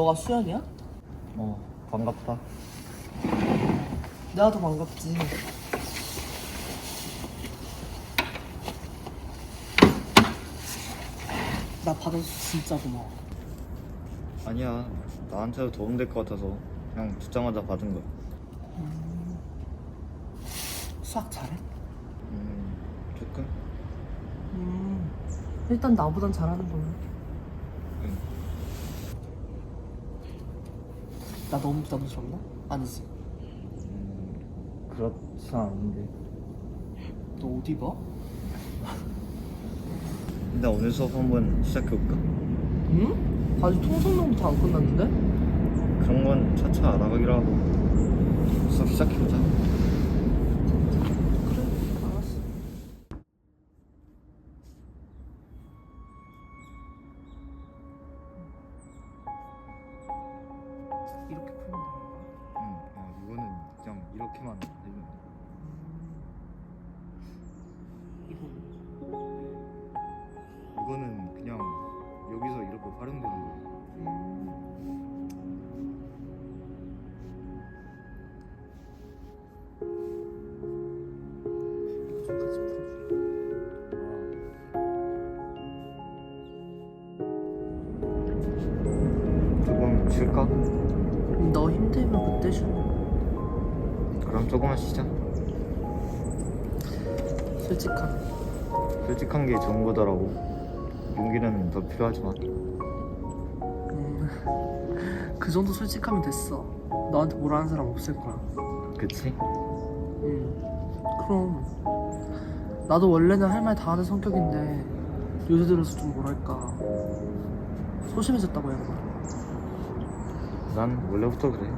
너가 수연이야? 어 반갑다 내가 더 반갑지. 나 받아서 진짜 고마워. 아니야 나한테도 도움될 것 같아서 그냥 듣자마자 받은 거야 수학 잘해? 음 조금? 음, 일단 나보단 잘하는 걸로. 응 나 너무 부담스럽나? 아니지. 음, 그렇진 않은데 너옷 입어? 일단 오늘 수업 한번 시작해볼까? 응? 아직 통성명부터 안 끝났는데? 그런 건 차차 알아가기로 하고 수업 시작해보자 그럼 조금만 쉬자 솔직한. 솔직한 게 좋은 거더라고 용기는 더 필요하지만 음, 그 정도 솔직하면 됐어. 너한테 뭐라는 사람 없을 거야. 그치? 응. 그럼 나도 원래는 할 말 다 하는 성격인데 요새 들어서 좀 뭐랄까 소심해졌다고 해야 되나? 난 원래부터 그래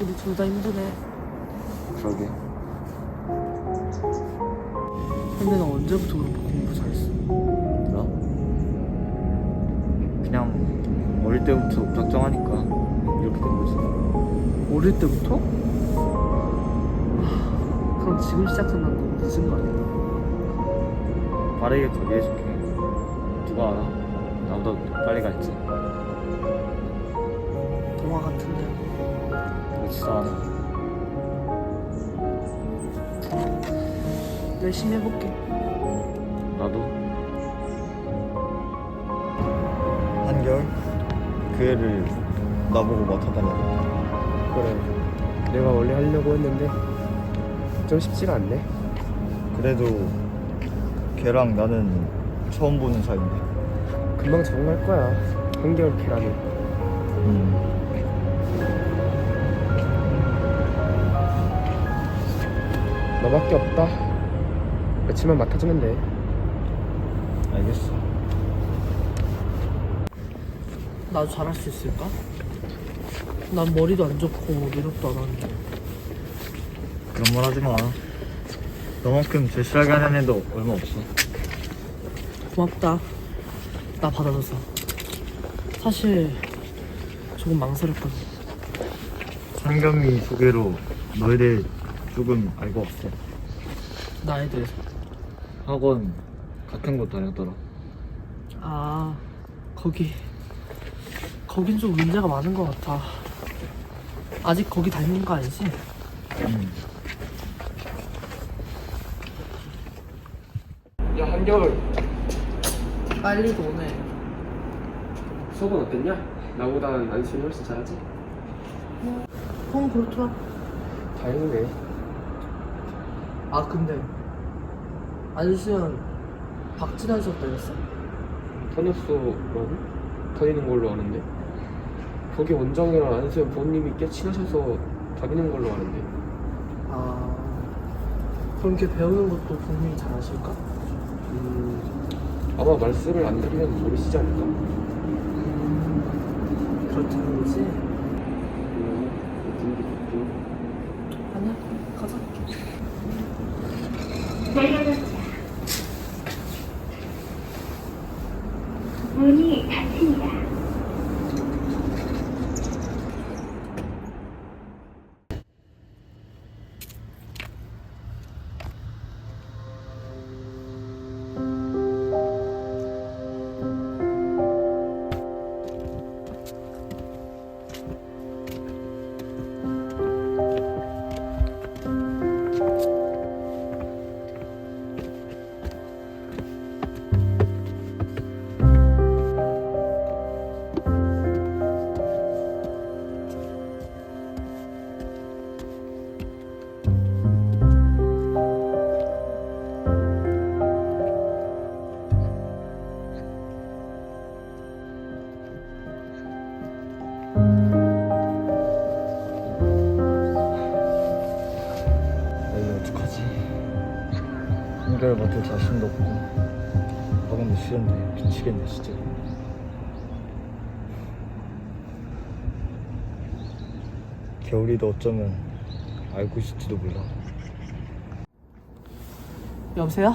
우리 둘 다 힘드네. 그러게 근데 나 언제부터 그렇게 공부 잘했어? 나? 그냥 어릴 때부터 무작정하니까 이렇게 된 거지 어릴 때부터? 하, 그럼 지금 시작한 건 너무 늦은 거 아니야? 빠르게 가게 해줄게 누가 알아 나보다 빨리 갈지 동화 같은데. 않아 열심히 해볼게. 나도. 한결? 그 애를 나보고 맡아달라고. 그래. 내가 원래 하려고 했는데 좀 쉽지가 않네. 그래도 걔랑 나는 처음 보는 사이인데. 금방 적응할 거야. 한겨울 캐라니 음. 너밖에 없다 며칠만 맡아주면 돼 알겠어 나도 잘할 수 있을까? 난 머리도 안 좋고 노력도 안 하는데. 그런 말 하지 마 너만큼 절실하게 하는 애도 얼마 없어 고맙다. 나 받아줘서. 사실 조금 망설였거든. 상겸이 소개로 너에 대해 조금 알고 왔어 나에 대해서. 학원 같은 곳 다녔더라 아, 거기. 거긴 좀 문제가 많은 것 같아. 아직 거기 다니는 거 아니지? 음. 야 한겨울 빨리 오네. 수업은 어땠냐? 나보다 연습이 훨씬 잘하지? 형 그렇더라. 다행이네 아, 근데. 안수현 박진환 수업 다녔어. 터너스로는 다니는 걸로 아는데 거기 원장이랑 안수현 부모님이 꽤 친하셔서 다니는 걸로 아는데 아, 그럼 걔 배우는 것도 분명히 잘하실까? 음 아마 말씀을 안 드리면 모르시지 않을까? 그렇다는 거지? 한결 맡을 자신도 없고 학원도 싫은데 미치겠네 진짜 겨울이도 어쩌면 알고 있을지도 몰라 여보세요?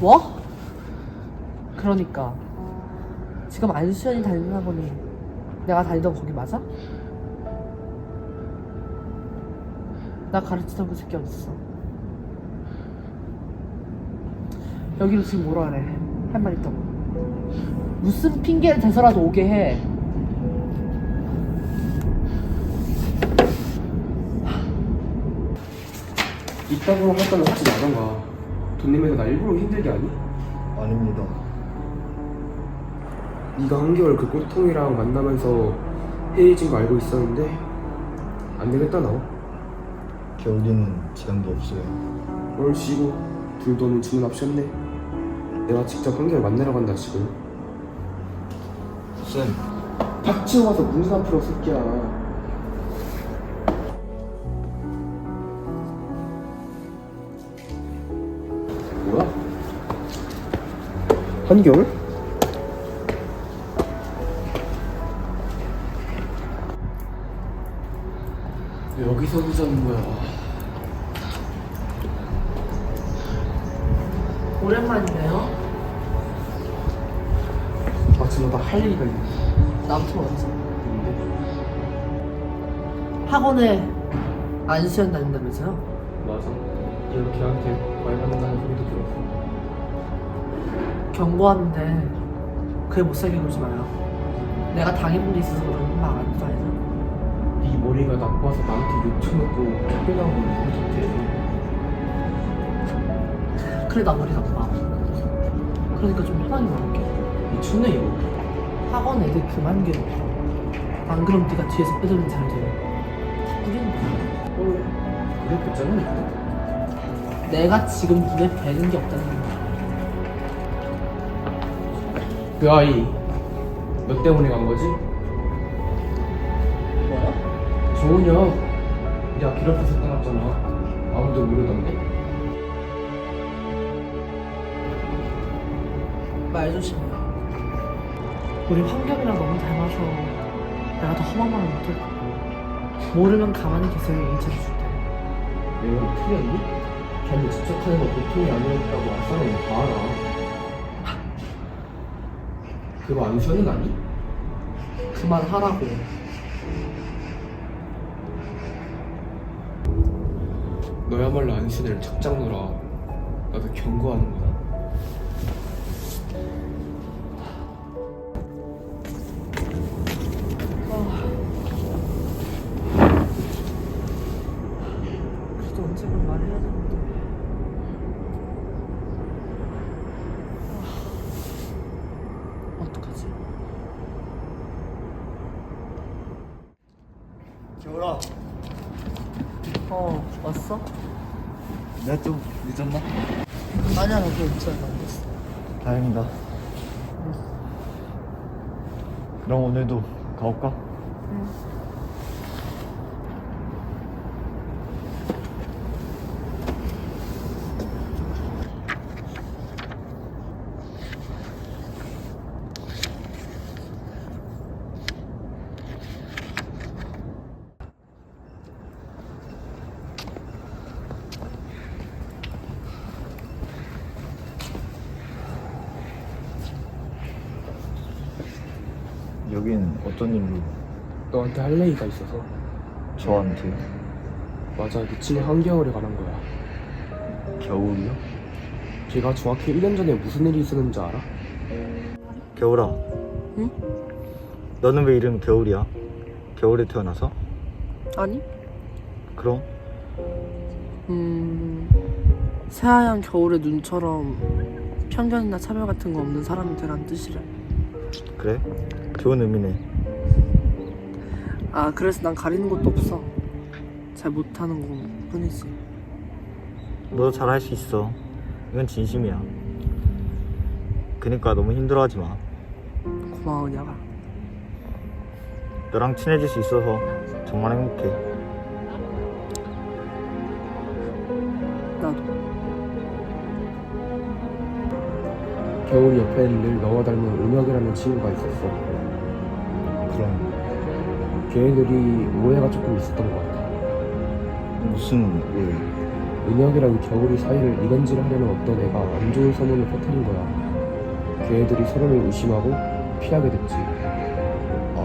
뭐? 그러니까 지금 안수현이 다니는 학원이 내가 다니던 거기 맞아? 나 가르치던 그 새끼 어딨어? 여기로 지금 뭐라 그래? 할 말 있다고. 무슨 핑계를 대서라도 오게 해. 이따구로 할 거면 하지 말던가 돈 내면서 나 일부러 힘들게 하니? 아닙니다. 네가 한겨울 그 꼴통이랑 만나면서 헤어진 거 알고 있었는데 안 되겠다 너 겨울이는 지장도 없어요. 뭘 쉬고 둘 돈은 주문 없이 없네. 내가 직접 한겨울 만나러 간다 지금. 쌤. 닥치고 와서 문안 풀어 새끼야. 뭐야? 한겨울? 여기서 보자는 거야 오랜만이네요? 마침 나할 얘기가 있는데 나부터 먼저. 학원에 안수현 다닌다면서요? 맞아. 얘가 걔한테 말 받는다는 소리도 들었어. 경고하는데 그게 못 살게 굴지 마요. 내가 당해본 게 있어서 그러는 말 아니도 아니죠 네 머리가 나빠서 나한테 욕쳐놓고 쫓겨나온 걸 모르겠대 그래 나 머리 나빠 그러니까 좀 편하게 말할게. 미쳤네 이거 학원 애들 그만 괴롭혀. 안 그럼 네가 뒤에서 빼돌리면 잘 돼. 다 꾸리는 거야? 어 그랬겠잖아 내가 지금 눈에 뵈는 게 없다는 거야. 그 아이 너 때문에 간 거지? 뭐야? 조은혁 야 괴롭혀서 떠났잖아. 아무도 모르던데 말 조심해 우리 환경이랑 너무 닮아서 내가 더 험한 말을 못할 거야 모르면 가만히 계세요 인체를 줄게 내가 틀렸니? 걔한테 집착하는 거 보통이 아니었다고 알 사람은 다 알아 그거 안수현은 아니? 그만하라고. 너야말로 안수현을 척장노라. 나도 경고하는 거다 가볼까? 여긴 어떤 일로 너한테 할 얘기가 있어서 저한테 맞아 미친 한겨울에 관한 거야 겨울이요? 걔가 정확히 1년 전에 무슨 일이 있었는지 알아? 겨울아 응? 너는 왜 이름이 겨울이야? 겨울에 태어나서? 아니 그럼 음 새하얀 겨울의 눈처럼 편견이나 차별 같은 거 없는 사람이 되란 뜻이래 그래? 좋은 의미네 아 그래서 난 가리는 것도 없어. 잘 못하는 것 뿐이지. 너도 잘할 수 있어. 이건 진심이야. 그니까 너무 힘들어하지 마. 고마워 냐가. 너랑 친해질 수 있어서 정말 행복해. 나도. 겨울 옆에 늘 너와 닮은 은혁이라는 친구가 있었어. 그럼. 걔네들이 오해가 조금 있었던 것 같아. 무슨 오해? 은혁이랑 겨울이 사이를 이간질하려는 어떤 애가 안 좋은 소문을 퍼뜨린 거야. 걔네들이 서로를 의심하고 피하게 됐지. 아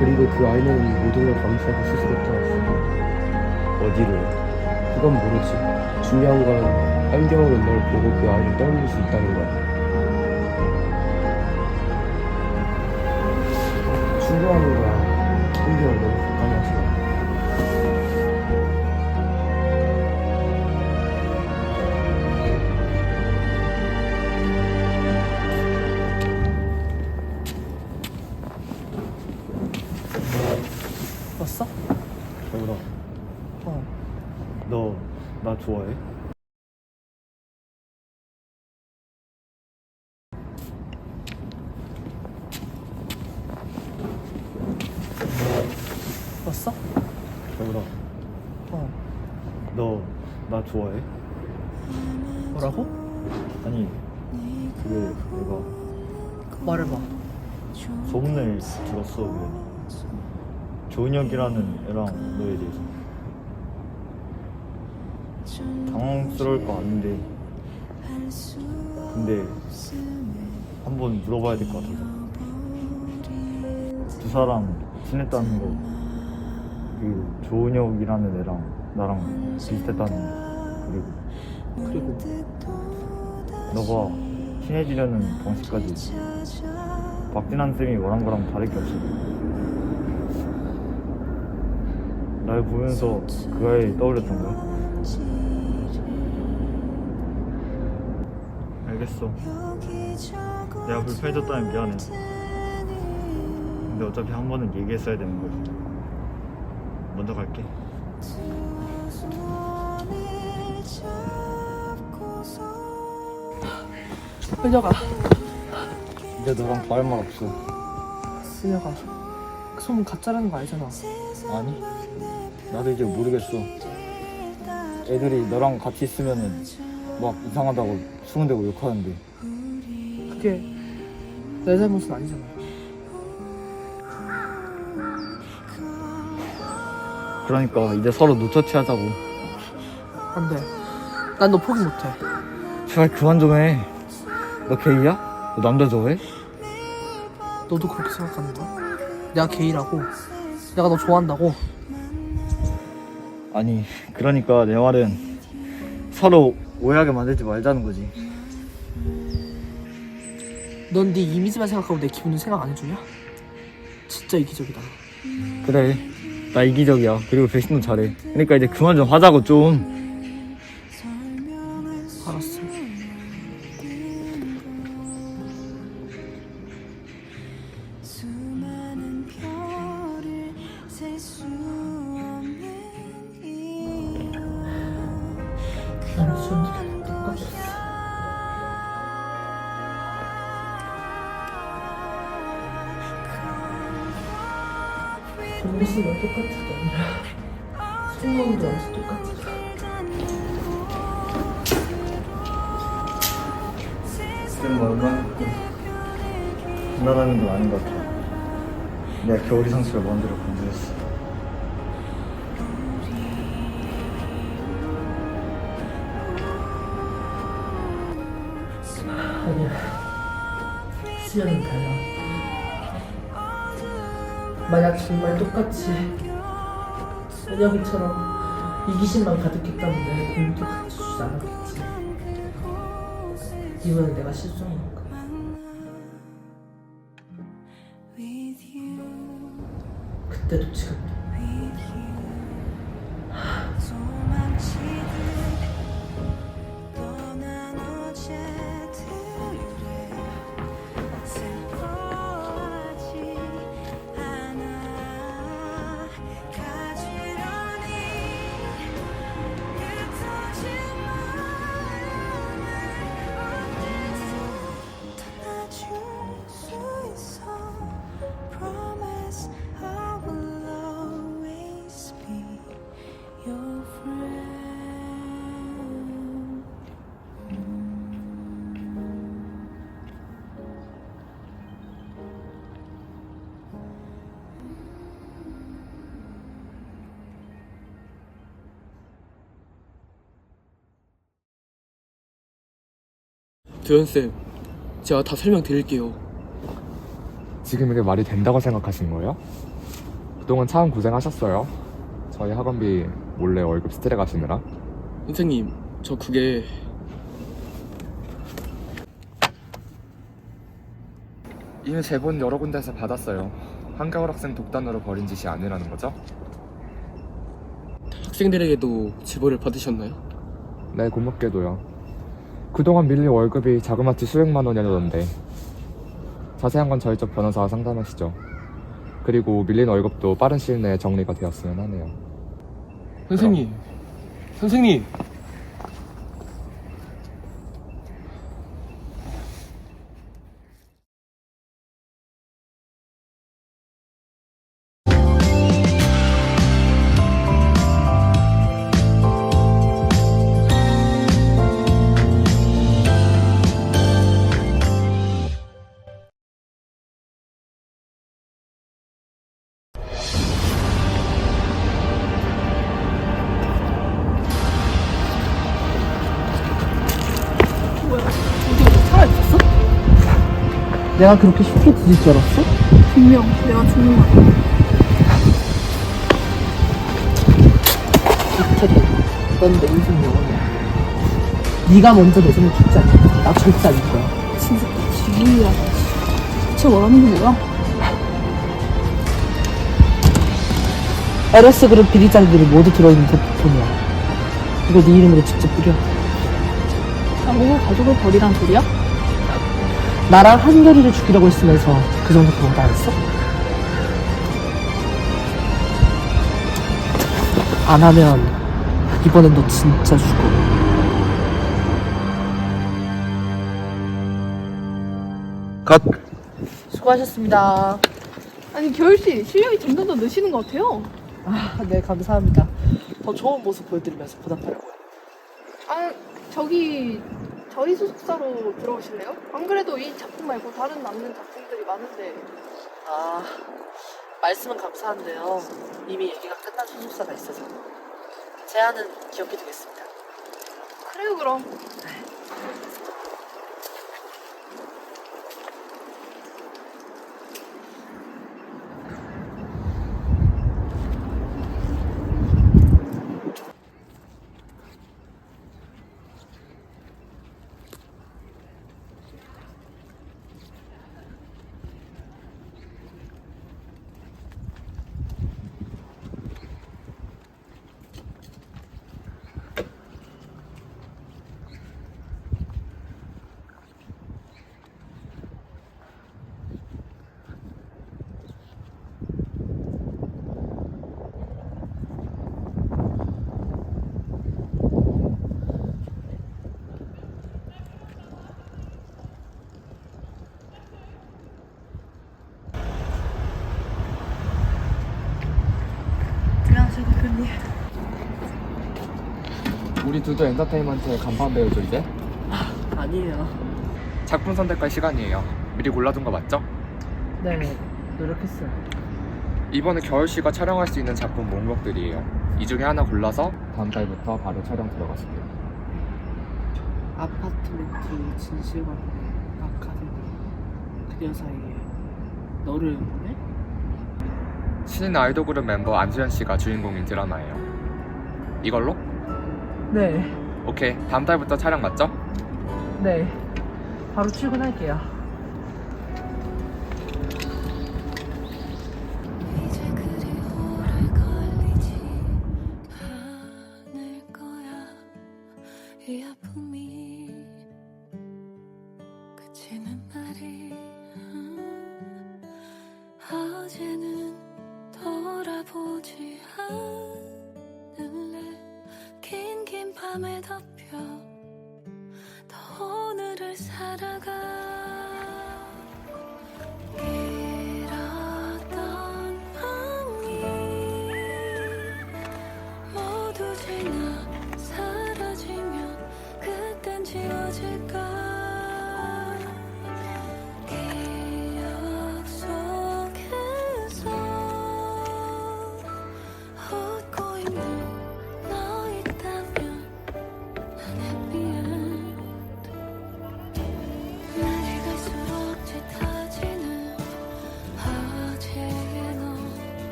그리고 그 아이는 모든 걸 감수하고 스스로 떠났어. 어디로? 그건 모르지. 중요한 건 한겨울은 널 보고 그 아이를 떠올릴 수 있다는 거야. 충고하는 거야. 한겨울 너무 가까이 하지 마. 왔어? 겨울아 어. 너 나 좋아해? 조은혁이라는 애랑 너에 대해서. 당황스러울 거 아닌데. 근데 한번 물어봐야 될 것 같아서. 두 사람 친했다는 거. 그 조은혁이라는 애랑 나랑 비슷했다는 거. 그리고 그리고 너가 친해지려는 방식까지. 박진환 쌤이 원한 거랑 다를 게 없어. 날 보면서 그 아이 떠올렸던 거야. 알겠어. 내가 불편해졌다면 미안해. 근데 어차피 한 번은 얘기했어야 되는 거지. 먼저 갈게. 은혁아. 이제 너랑 더할 말 없어. 은혁아. 그 소문 가짜라는 거 알잖아. 아니? 나도 이제 모르겠어. 애들이 너랑 같이 있으면은 막 이상하다고 수군대고 욕하는데 그게 내 잘못은 아니잖아. 그러니까 이제 서로 노처치 하자고. 안 돼. 난 너 포기 못 해. 제발 그만 좀 해. 너 게이야? 너 남자 좋아해? 너도 그렇게 생각하는 거야? 내가 게이라고? 내가 너 좋아한다고? 아니 그러니까 내 말은 서로 오해하게 만들지 말자는 거지. 넌 네 이미지만 생각하고 내 기분은 생각 안 해주냐? 진짜 이기적이다. 그래. 나 이기적이야. 그리고 배신도 잘해. 그러니까 이제 그만 좀 하자고 좀. 내가 겨울이 상처를 마음대로 건드렸어. 아니야. 수연은 달라. 만약 정말 똑같이 은혁이처럼 이기심만 가득했다면 내 공도 같이 주지 않았겠지. 이번엔 내가 실수한 건가? 때도 지금 도현쌤, 제가 다 설명드릴게요. 지금 이게 말이 된다고 생각하시는 거예요? 그동안 참 고생하셨어요. 저희 학원비 몰래 월급 스트레 가시느라. 선생님, 저 그게 이미 제본 여러 군데에서 받았어요. 한겨울 학생 독단으로 벌인 짓이 아니라는 거죠? 학생들에게도 제보를 받으셨나요? 네, 고맙게도요. 그동안 밀린 월급이 자그마치 수백만 원이었는데 자세한 건 저희 쪽 변호사와 상담하시죠. 그리고 밀린 월급도 빠른 시일 내에 정리가 되었으면 하네요. 선생님, 선생님. 내가 그렇게 쉽게 뒤질 줄 알았어? 분명 내가 죽는 거 같아. 테리, 넌내 인생 영원이야. 네가 먼저 내 손에 죽지 않겠다. 나 절대 아닐 거야. 진짜 지우야. 대체 원하는 게 뭐야? LS 그룹 비리장들이 모두 들어있는 대포폰이야. 이거 네 이름으로 직접 뿌려. 나보고 가족을 버리란 소리야? 나랑 한결이를 죽이려고 했으면서 그 정도 그런 거안 했어? 안 하면 이번엔 너 진짜 죽어. 컷! 수고하셨습니다. 아니 겨울 씨 실력이 점점 더 느시는 것 같아요. 아, 네, 감사합니다. 더 좋은 모습 보여드리면서 보답하려고요. 아 저기 저희 소속사로 들어오실래요? 안 그래도 이 작품 말고 다른 남는 작품들이 많은데 아, 말씀은 감사한데요. 이미 얘기가 끝난 소속사가 있어서. 제안은 기억해 두겠습니다. 그래요 그럼. 우리 두두 엔터테인먼트의 간판 배우죠, 이제? 아니에요. 작품 선택할 시간이에요. 미리 골라둔 거 맞죠? 네, 노력했어요. 이번에 겨울 씨가 촬영할 수 있는 작품 목록들이에요. 이 중에 하나 골라서 다음 달부터 바로 촬영 들어가실게요. 아파트멘트 진실관계 아카데미 그녀 사이에 너를 응원해? 신인 아이돌 그룹 멤버 안수현 씨가 주인공인 드라마예요. 이걸로? 네, 오케이. 다음 달부터 촬영 맞죠? 네. 바로 출근할게요.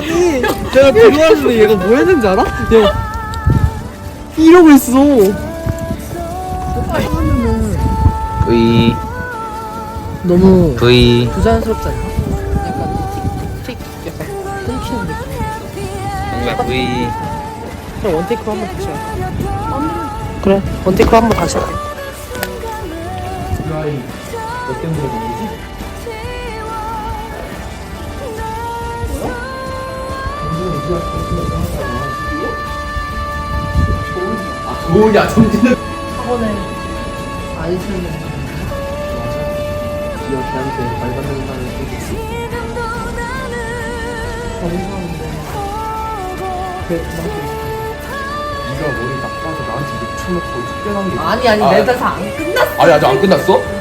아니 내가 들어왔는데 얘가 뭐 했는지 알아? 얘가 이러고 있어. V. 너무 V. 부자연스럽지 않아? 약간 틱, 틱 약간 끊기는 느낌 뭔가 V. 그래 원테이크로 한번 다시 할게 그래 원테이크로 한번 다시 할게 아 좋으냐 정진은 학원에 안 쓰는 기어 걔한테 말 받는 사람이 생겼어 정상인데. 그래 그만큼 네가 머리 나빠서 나한테 묻혀놓고 쫓겨난 게 아니 아니 아, 내 대사 안 끝났어. 아니 아직 안 끝났어?